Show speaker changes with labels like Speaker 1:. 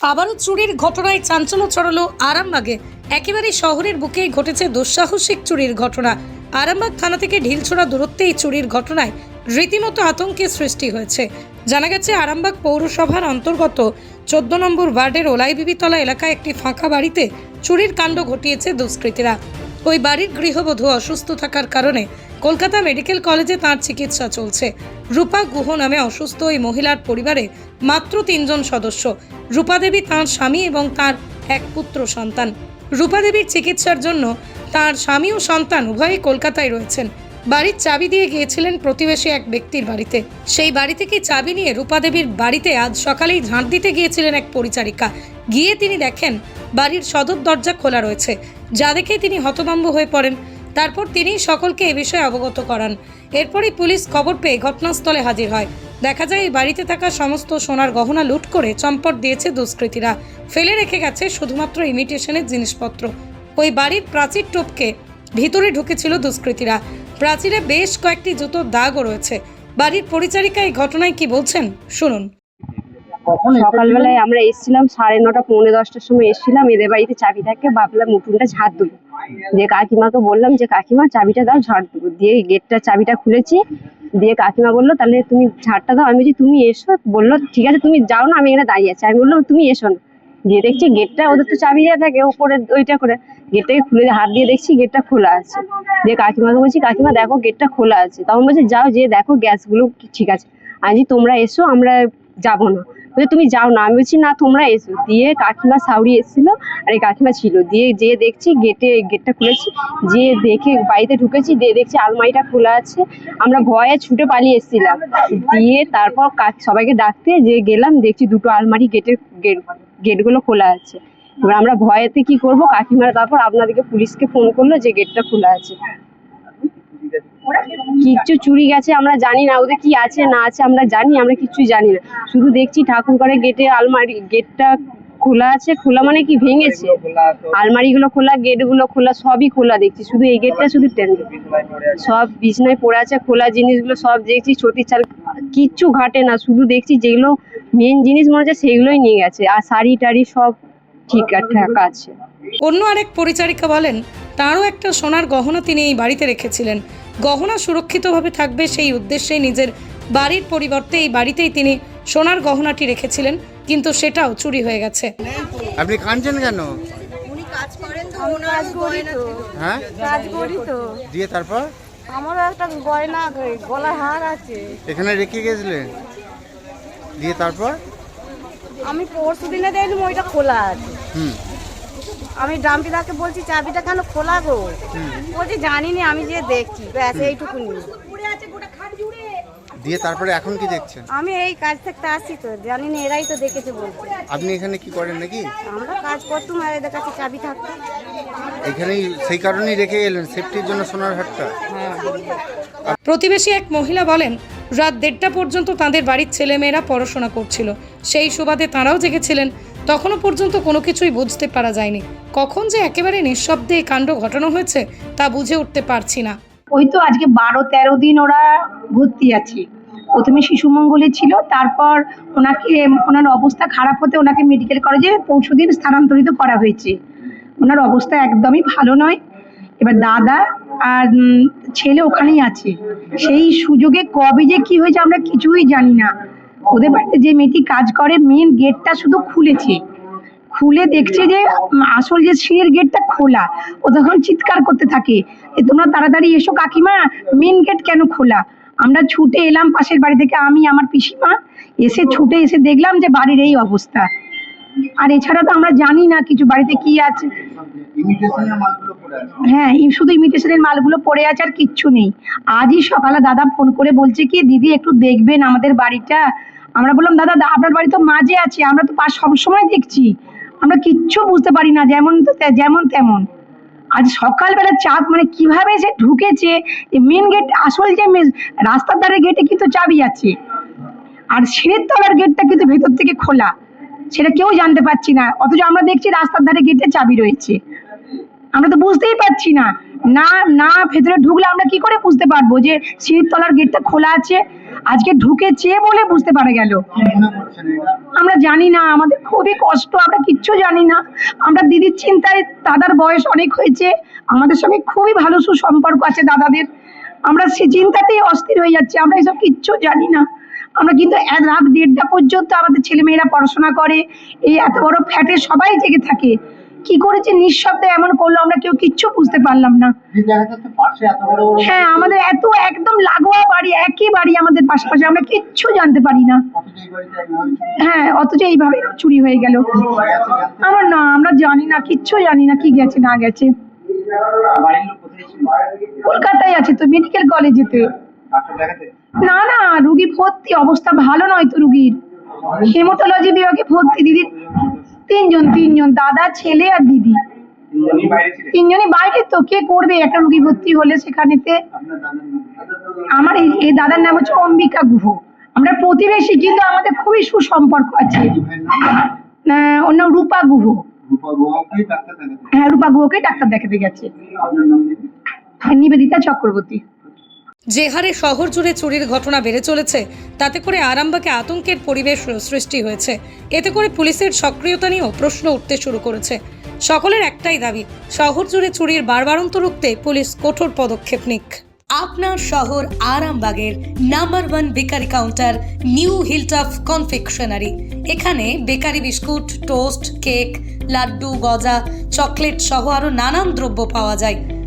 Speaker 1: আবারও চুরির ঘটনায় চাঞ্চল্য ছড়ালো আরামবাগে। একেবারে শহরের বুকেই ঘটেছে দুঃসাহসিক চুরির ঘটনা। আরামবাগ থানা থেকে ঢিলছোড়া দূরত্বে এই চুরির ঘটনায় রীতিমতো আতঙ্কের সৃষ্টি হয়েছে। জানা গেছে, আরামবাগ পৌরসভার অন্তর্গত চোদ্দ নম্বর ওয়ার্ডের ওলাইবিবিতলা এলাকায় একটি ফাঁকা বাড়িতে চুরির কাণ্ড ঘটিয়েছে দুষ্কৃতীরা। ওই বাড়ির গৃহবধূ অসুস্থ থাকার কারণে কলকাতা মেডিকেল কলেজে তার চিকিৎসা চলছে। রূপা গুহ নামে অসুস্থ ওই মহিলার পরিবারে মাত্র তিনজন সদস্য। রূপা দেবী তাঁর স্বামী এবং তার এক পুত্র সন্তান। রূপা দেবীর চিকিৎসার জন্য তার স্বামী ও সন্তান উভয়ই কলকাতায় রয়েছেন। বাড়ির চাবি দিয়ে গিয়েছিলেন প্রতিবেশী এক ব্যক্তির বাড়িতে। সেই বাড়ি থেকে চাবি নিয়ে রূপা দেবীর বাড়িতে আজ সকালেই ঝাঁট দিতে গিয়েছিলেন এক পরিচারিকা। গিয়ে তিনি দেখেন, বাড়ির সদর দরজা খোলা রয়েছে। যা দেখে তিনি হতভম্ব হয়ে পড়েন। তারপর তিনি সকলকে এ বিষয়ে অবগত করান। এরপরই পুলিশ খবর পেয়ে ঘটনাস্থলে হাজির হয়। দেখা যায়, এই বাড়িতে থাকা সমস্ত সোনার গহনা লুট করে চম্পট দিয়েছে দুষ্কৃতীরা। ফেলে রেখে গেছে শুধুমাত্র ইমিটেশনের জিনিসপত্র। ওই বাড়ির প্রাচীর টোপকে ভিতরে ঢুকেছিল দুষ্কৃতীরা। প্রাচীরে বেশ কয়েকটি জুতোর দাগও রয়েছে। বাড়ির পরিচারিকা এই ঘটনায় কি বলছেন? শুনুন।
Speaker 2: সকালবেলায় আমরা এসেছিলাম সাড়ে নটা পৌনে দশটার সময় এসেছিলাম। এদের বাড়িতে চাবি থাকে ভাবলাম উঠোনটা ঝাড় দেবো। দিয়ে কাকিমাকে বললাম যে কাকিমা চাবিটা দাও ঝাড় দেবো। দিয়ে গেটটা চাবিটা খুলেছি। দিয়ে কাকিমা বলল তাহলে তুমি ঝাড়টা দাও। আমি বলছি তুমি এসো। বলল ঠিক আছে তুমি যাও না আমি এখানে দাঁড়িয়ে আছি। আমি বললাম তুমি এসো না। দিয়ে দেখছি গেটটা ওদের তো চাবি দেওয়া থাকে ওপরে ওইটা করে। গেটটাকে খুলে হাত দিয়ে দেখছি গেটটা খোলা আছে। দিয়ে কাকিমাকে বলছি কাকিমা দেখো গেটটা খোলা আছে। তখন বলছে যাও যে দেখো গ্যাসগুলো ঠিক আছে। বলছি, তোমরা এসো আমরা যাব না। বলছে তুমি যাও না। আমি বলছি না তোমরা এসো। দিয়ে কাকিমা সাউরি এসেছিল আর এই কাকিমা ছিল। দিয়ে যে দেখছি গেটে গেটটা খুলেছি। যে দেখে বাড়িতে ঢুকেছি দিয়ে দেখছি আলমারিটা খোলা আছে। আমরা ভয়ে ছুটে পালিয়ে এসেছিলাম। দিয়ে তারপর সবাইকে ডাকতে যে গেলাম দেখছি দুটো আলমারি গেটের গেট গেটগুলো খোলা আছে। এবার আমরা ভয়েতে কি করব? কাকিমারা তারপর আপনাদেরকে পুলিশকে ফোন করল যে গেটটা খোলা আছে। কিচ্ছু চুরি গেছে আমরা জানি না, ওদের কি আছে না আছে আমরা জানি, আমরা কিচ্ছু জানি না। শুধু দেখছি ঠাকুর ঘরে গেটে আলমারি, গেটটা খোলা আছে। খোলা মানে কি? ভেঙেছে। আলমারিগুলো খোলা, গেটগুলো খোলা, সবই খোলা দেখছি। শুধু এই গেটটা, শুধু টেন সব বিছনায় পড়ে আছে, খোলা জিনিসগুলো সব দেখছি সতীর চাল কিচ্ছু ঘাটে না। শুধু দেখছি যেগুলো মেন জিনিস মনে হচ্ছে সেগুলোই নিয়ে গেছে। আর শাড়ি টাড়ি সব ঠিক ঠাক আছে।
Speaker 1: অন্য আরেক পরিচারিকা বলেন তারও একটা সোনার গহনা তিনি এই বাড়িতে রেখেছিলেন। গহনা সুরক্ষিতভাবে থাকবে সেই উদ্দেশ্যে নিজের বাড়ির পরিবর্তে এই বাড়িতেই তিনি সোনার গহনাটি রেখেছিলেন কিন্তু সেটাও চুরি হয়ে গেছে।
Speaker 3: আপনি কাঁদছেন কেন?
Speaker 4: উনি কাজ করেন তো
Speaker 5: আমি
Speaker 4: ওনার
Speaker 5: কাজ করি তো।
Speaker 3: হ্যাঁ?
Speaker 5: কাজ করি তো।
Speaker 3: দিয়ে তারপর?
Speaker 5: আমারও একটা গয়না গলার হার আছে।
Speaker 3: এখানে রেখে গেছিলেন? দিয়ে তারপর?
Speaker 5: আমি পরশু দিনে দেখলাম ওইটা খোলা আছে।
Speaker 3: হুম।
Speaker 5: আমি ডাম্পিদাকে বলছি চাবিটা কেন খোলা গো? বলছি জানি না আমি যে দেখছি। ব্যাস এইটুকুনি।
Speaker 3: দিয়ে তারপরে এখন কি দেখছেন?
Speaker 5: আমি এই কাজ থেকে আসছি তো জানি না এরাই তো দেখেছে বলছে।
Speaker 3: আপনি এখানে কি করেন নাকি?
Speaker 5: আমরা কাজ করতাম আর এদের কাছে চাবি থাকতো।
Speaker 3: এখানেই সেই কারণেই রেখে গেলেন সেফটির জন্য সোনার হাটটা
Speaker 1: প্রতিবেশী এক মহিলা বলেন রাত দেড়টা পর্যন্ত তাদের বাড়ির ছেলেমেয়েরা পড়াশোনা করছিল। সেই সুবাদে তাঁরাও জেগেছিলেন। তখনও পর্যন্ত কোনো কিছুই বুঝতে পারা যায়নি। কখন যে একেবারে নিঃশব্দে এই কাণ্ড ঘটানো হয়েছে, তা বুঝে উঠতে পারছি না।
Speaker 6: ওই তো আজকে বারো তেরো দিন ওরা ভর্তি আছে। প্রথমে শিশু মঙ্গলে ছিল, তারপর ওনাকে, ওনার অবস্থা খারাপ হতে ওনাকে মেডিকেল কলেজে পরশু দিন স্থানান্তরিত করা হয়েছে। ওনার অবস্থা একদমই ভালো নয়। এবার দাদা আর ছেলে ওখানেই আছে। সেই সুযোগে কবে যে কি হয়েছে আমরা কিছুই জানি না। ওদের বাড়িতে যে মেয়েটি কাজ করে মেন গেটটা শুধু খুলেছে। খুলে দেখছে যে আসল যে সিঁড়ির গেটটা খোলা। ও তখন চিৎকার করতে থাকে যে, তোমরা তাড়াতাড়ি এসো কাকিমা মেন গেট কেন খোলা? আমরা ছুটে এলাম পাশের বাড়ি থেকে, আমি, আমার পিসিমা। এসে ছুটে এসে দেখলাম যে বাড়ির এই অবস্থা। আর এছাড়া তো আমরা জানি না কিছু বাড়িতে কি আছে। হ্যাঁ শুধু ইমিটেশনের মালগুলো পড়ে আছে আর কিচ্ছু নেই। আজই সকালে দাদা ফোন করে বলছে কি, দিদি, একটু দেখবেন আমাদের বাড়িটা। আমরা বললাম, দাদা আপনার বাড়ি তো মাঝে আছে, আমরা তো সবসময় দেখছি। আমরা কিচ্ছু বুঝতে পারি না, যেমন তো যেমন তেমন। আজ সকালবেলা চাপ মানে কীভাবে সে ঢুকেছে মেন গেট আসল যে রাস্তার ধারে গেটে কিন্তু চাবি আছে। আর সিঁড়ির তলার গেটটা কিন্তু ভেতর থেকে খোলা। সেটা কেউ জানতে পারছি না, অথচ আমরা দেখছি রাস্তার ধারে গেটে চাবি রয়েছে। আমরা তো বুঝতেই পারছি না। না না, ভেতরে ঢুকলে আমরা কি করে বুঝতে পারব যে তলার গেটটা খোলা আছে? আজকে ঢুকেছে বলে বুঝতে পারা গেল। আমরা জানি না, আমাদের খুবই কষ্ট, আমরা কিচ্ছু জানি না। আমরা দিদির চিন্তায় দাদার বয়স অনেক হয়েছে, আমাদের সঙ্গে খুবই ভালো সুসম্পর্ক আছে দাদাদের। আমরা সে চিন্তাতেই অস্থির হয়ে যাচ্ছি, আমরা এসব কিচ্ছু জানি না। আমরা কিন্তু এ- রাত দেড়টা পর্যন্ত আমাদের ছেলেমেয়েরা পড়াশোনা করে, এই এত বড় ফ্ল্যাটে সবাই জেগে থাকে। কি করেছে? নিঃশব্দে এমন করল, আমরা কেউ কিচ্ছু বুঝতে পারলাম না। হ্যাঁ আমাদের এত একদম লাগোয়া বাড়ি, একই বাড়ি আমাদের পাশাপাশি, আমরা কিচ্ছু জানতে পারি না। হ্যাঁ অথচ এইভাবে চুরি হয়ে গেল। আমার না, আমরা জানি না, কিচ্ছু জানি না কি গেছে, না গেছে। কলকাতায় আছে তো মেডিকেল কলেজেতে না না, রুগী ভর্তি অবস্থা ভালো নয় তো রুগীর। হেমাটোলজি বিভাগে ভর্তি, দিদি। তিনজন তিনজন দাদা ছেলে আর দিদি। তিনজনই বাইরে তো কে করবে? একটা রুগী ভর্তি হলে সেখানেতে। আমার এই দাদার নাম হচ্ছে অম্বিকা গুহ। আমরা প্রতিবেশী কিন্তু আমাদের খুবই সুসম্পর্ক আছে। ওর নাম রূপা গুহ। হ্যাঁ রূপা গুহকে ডাক্তার দেখাতে গেছে। নিবেদিতা চক্রবর্তী।
Speaker 1: যে হারে শহর জুড়ে চুরির ঘটনা বেড়ে চলেছে, তাতে করে আরামবাগে আতঙ্কের পরিবেশ সৃষ্টি হয়েছে। এতে করে পুলিশের সক্রিয়তা নিয়েও প্রশ্ন উঠতে শুরু করেছে। সকলের একটাই দাবি, শহর জুড়ে চুরির বারবারন্ত রুখতে পুলিশ কঠোর পদক্ষেপ নিক। আপনার শহর আরামবাগের number one bakery counter, new Hilltop confectionery. এখানে bakery biscuit, toast, cake, laddu, গজা, চকলেট সহ আরও নানান দ্রব্য পাওয়া যায়।